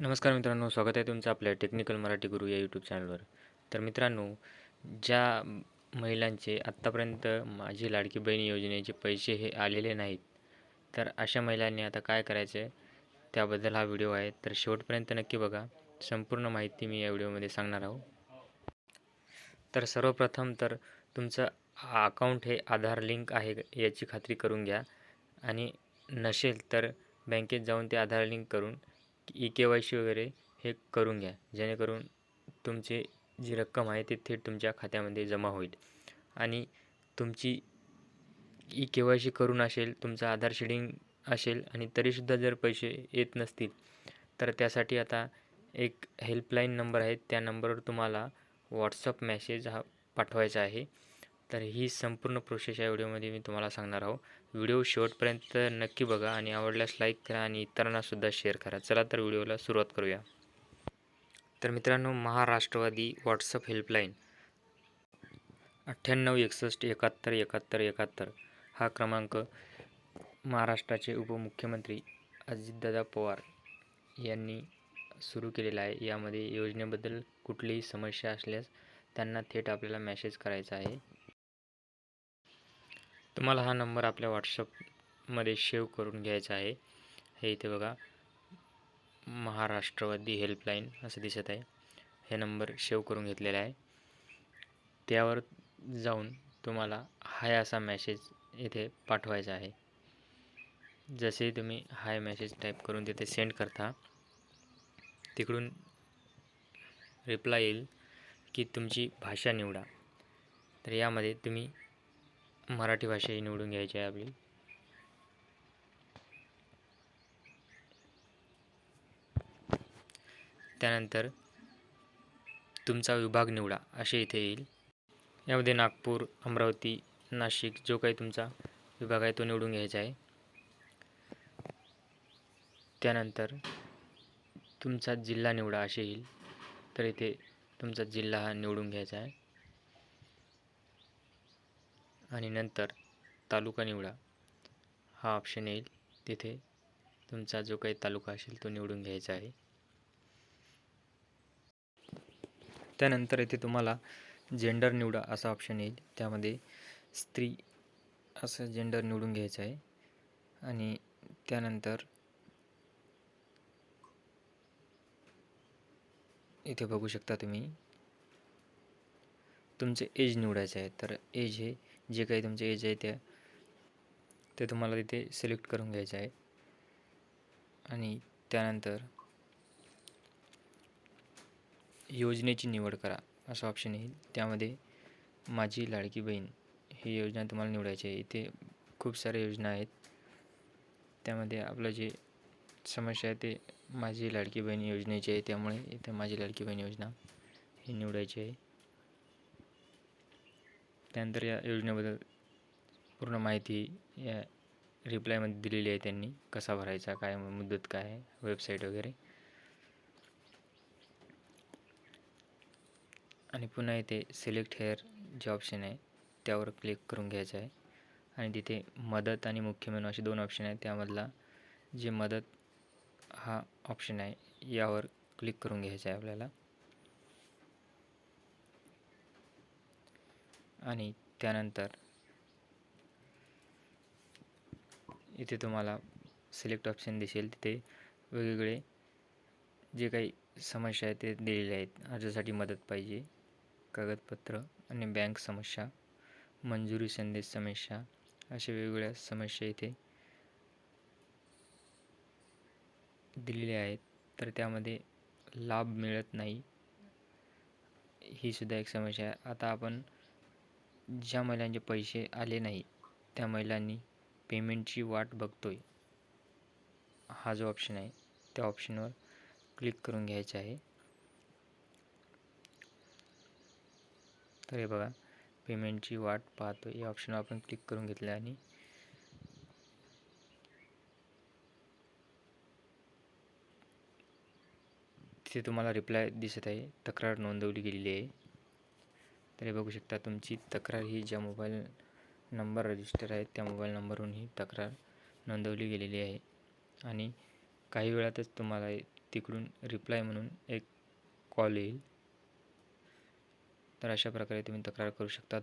नमस्कार मित्रांनो स्वागत आहे तुमचं आपल्या टेक्निकल मराठी गुरु या यूट्यूब चॅनलवर तर मित्रांनो ज्या महिलांचे आत्तापर्यंत माझी लाडकी बहीण योजनेचे पैसे हे आलेले नाहीत तर अशा महिलांनी आता काय करायचं आहे त्याबद्दल हा व्हिडिओ आहे. तर शेवटपर्यंत नक्की बघा संपूर्ण माहिती मी या व्हिडिओमध्ये सांगणार आहो. तर सर्वप्रथम तर तुमचं अकाउंट हे आधार लिंक आहे याची खात्री करून घ्या आणि नसेल तर बँकेत जाऊन ते आधार लिंक करून ई के वाय सी वगैरे हे करून घ्या. जेणेकरून तुमची जी रक्कम आहे ती थेट तुमच्या खात्यामध्ये जमा होईल. आणि तुमची ई के वाय सी करून असेल तुमचं आधार शेडिंग असेल आणि तरीसुद्धा जर पैसे येत नसतील तर त्यासाठी आता एक हेल्पलाईन नंबर आहे. त्या नंबरवर तुम्हाला व्हॉट्सअप मॅसेज हा पाठवायचा आहे. तर ही संपूर्ण प्रोसेस या व्हिडिओमध्ये मी तुम्हाला सांगणार आहो. व्हिडिओ शेवटपर्यंत नक्की बघा आणि आवडल्यास लाईक करा आणि इतरांनासुद्धा शेअर करा. चला तर व्हिडिओला सुरुवात करूया. तर मित्रांनो महाराष्ट्रवादी व्हॉट्सअप हेल्पलाईन अठ्ठ्याण्णव एकसष्ट एकाहत्तर एकाहत्तर एकाहत्तर. हा क्रमांक महाराष्ट्राचे उपमुख्यमंत्री अजितदादा पवार यांनी सुरू केलेला आहे. यामध्ये योजनेबद्दल कुठलीही समस्या असल्यास त्यांना थेट आपल्याला मॅसेज करायचा आहे. तुम्हाला हा नंबर आपल्या व्हॉट्सअपमध्ये सेव्ह करून घ्यायचा आहे. हे इथे बघा. महाराष्ट्रवादी हेल्पलाईन असं दिसत आहे. हे नंबर सेव्ह करून घेतलेला आहे. त्यावर जाऊन तुम्हाला हाय असा मेसेज इथे पाठवायचा आहे. जसे तुम्ही हाय मेसेज टाईप करून तिथे सेंड करता तिकडून रिप्लाय येईल की तुमची भाषा निवडा. तर यामध्ये तुम्ही मराठी भाषा ही निवडून घ्यायची आहे आपली. त्यानंतर तुमचा विभाग निवडा असे इथे येईल. यामध्ये नागपूर अमरावती नाशिक जो काही तुमचा विभाग आहे तो निवडून घ्यायचा आहे. त्यानंतर तुमचा जिल्हा निवडा असे येईल. तर इथे तुमचा जिल्हा हा निवडून घ्यायचा आहे. आणि नंतर तालुका निवडा. हा ऑप्शन येईल. तिथे तुमचा जो काही तालुका असेल तो निवडून घ्यायचा आहे. त्यानंतर इथे तुम्हाला जेंडर निवडा असा ऑप्शन येईल. त्यामध्ये स्त्री असं जेंडर निवडून घ्यायचं आहे. आणि त्यानंतर इथे बघू शकता तुम्ही. तुमचे एज निवडायचे आहे. तर एज हे जे काही तुमचे एज आहे त्या ते तुम्हाला तिथे सिलेक्ट करून घ्यायचं आहे. आणि त्यानंतर योजनेची निवड करा असं ऑप्शन येईल. त्यामध्ये माझी लाडकी बहीण ही योजना तुम्हाला निवडायची आहे. इथे खूप साऱ्या योजना आहेत. त्यामध्ये आपलं जे समस्या आहे ते माझी लाडकी बहीण योजनेची आहे. त्यामुळे इथे माझी लाडकी बहीण योजना ही निवडायची आहे. त्यानंतर या योजनेबद्दल पूर्ण माहिती या रिप्लायमध्ये दिलेली आहे त्यांनी. कसा भरायचा काय मुदत काय आहे वेबसाईट वगैरे. आणि पुन्हा इथे सिलेक्ट हेअर जे ऑप्शन आहे त्यावर क्लिक करून घ्यायचं आहे. आणि तिथे मदत आणि मुख्य मेनू असे दोन ऑप्शन आहेत. त्यामधला जे मदत हा ऑप्शन आहे यावर क्लिक करून घ्यायचं आहे आपल्याला. आणि त्यानंतर इथे तुम्हाला सिलेक्ट ऑप्शन दिसेल. तिथे वेगवेगळे जे काही समस्या आहेत ते दिलेले आहेत. अर्जासाठी मदत पाहिजे. कागदपत्र आणि बँक समस्या मंजुरी संदेश समस्या अशा वेगवेगळ्या समस्या इथे दिलेल्या आहेत. तर त्यामध्ये लाभ मिळत नाही. ही सुद्धा एक समस्या आहे. आता आपण ज्या महिलांचे पैसे आले नाही त्या महिलांनी पेमेंटची वाट बघतोय. हा जो ऑप्शन आहे त्या ऑप्शनवर क्लिक करून घ्यायचा आहे. तर हे बघा पेमेंटची वाट पाहतो या ऑप्शनवर आपण क्लिक करून घेतलं आणि तिथे तुम्हाला रिप्लाय दिसत आहे. तक्रार नोंदवली गेलेली आहे. तर हे बघू शकता तुमची तक्रार ही ज्या मोबाईल नंबर रजिस्टर आहे त्या मोबाईल नंबरवरून ही तक्रार नोंदवली गेलेली आहे. आणि काही वेळातच तुम्हाला तिकडून रिप्लाय म्हणून एक कॉल येईल. तर अशा प्रकारे तुम्ही तक्रार करू शकता.